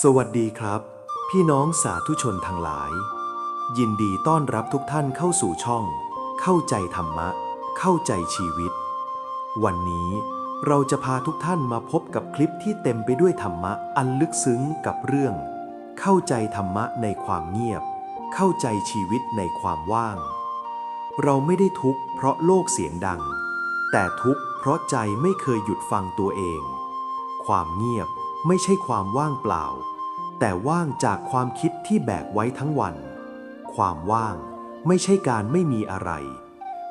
สวัสดีครับ พี่น้องสาธุชนทั้งหลาย ยินดีต้อนรับทุกท่านเข้าสู่ช่อง เข้าใจธรรมะ เข้าใจชีวิต วันนี้เราจะพาทุกท่านมาพบกับคลิปที่เต็มไปด้วยธรรมะอันลึกซึ้งกับเรื่อง เข้าใจธรรมะในความเงียบ เข้าใจชีวิตในความว่าง เราไม่ได้ทุกข์เพราะโลกเสียงดัง แต่ทุกข์เพราะใจไม่เคยหยุดฟังตัวเอง ความเงียบ ไม่ใช่ความว่างเปล่า แต่ว่างจากความคิดที่แบกไว้ทั้งวัน ความว่างไม่ใช่การไม่มีอะไร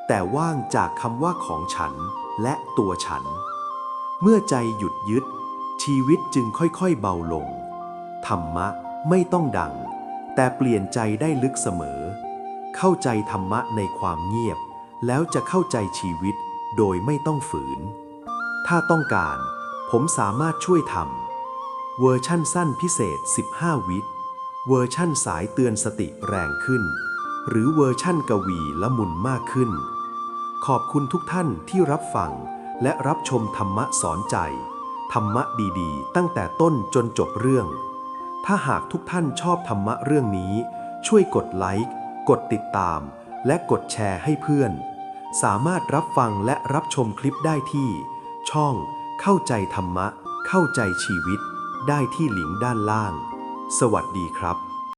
แต่ว่างจากคำว่าของฉันและตัวฉัน เมื่อใจหยุดยึด ชีวิตจึงค่อยๆเบาลง ธรรมะไม่ต้องดัง แต่เปลี่ยนใจได้ลึกเสมอ เข้าใจธรรมะในความเงียบ แล้วจะเข้าใจชีวิตโดยไม่ต้องฝืน ถ้าต้องการ ผมสามารถช่วยทำ เวอร์ชั่นสั้นพิเศษ 15 วิเวอร์ชั่นสายเตือนสติแรงขึ้น หรือเวอร์ชั่นกวีละมุนมากขึ้น ขอบคุณทุกท่านที่รับฟังและรับชมธรรมะสอนใจ ธรรมะดีๆ ตั้งแต่ต้นจนจบเรื่อง ถ้าหากทุกท่านชอบธรรมะเรื่องนี้ ช่วยกดไลค์กดติดตาม และกดแชร์ให้เพื่อน สามารถรับฟังและรับชมคลิปได้ที่ ช่อง เข้าใจธรรมะ เข้าใจชีวิต ได้ที่ลิงก์ด้านล่าง สวัสดีครับ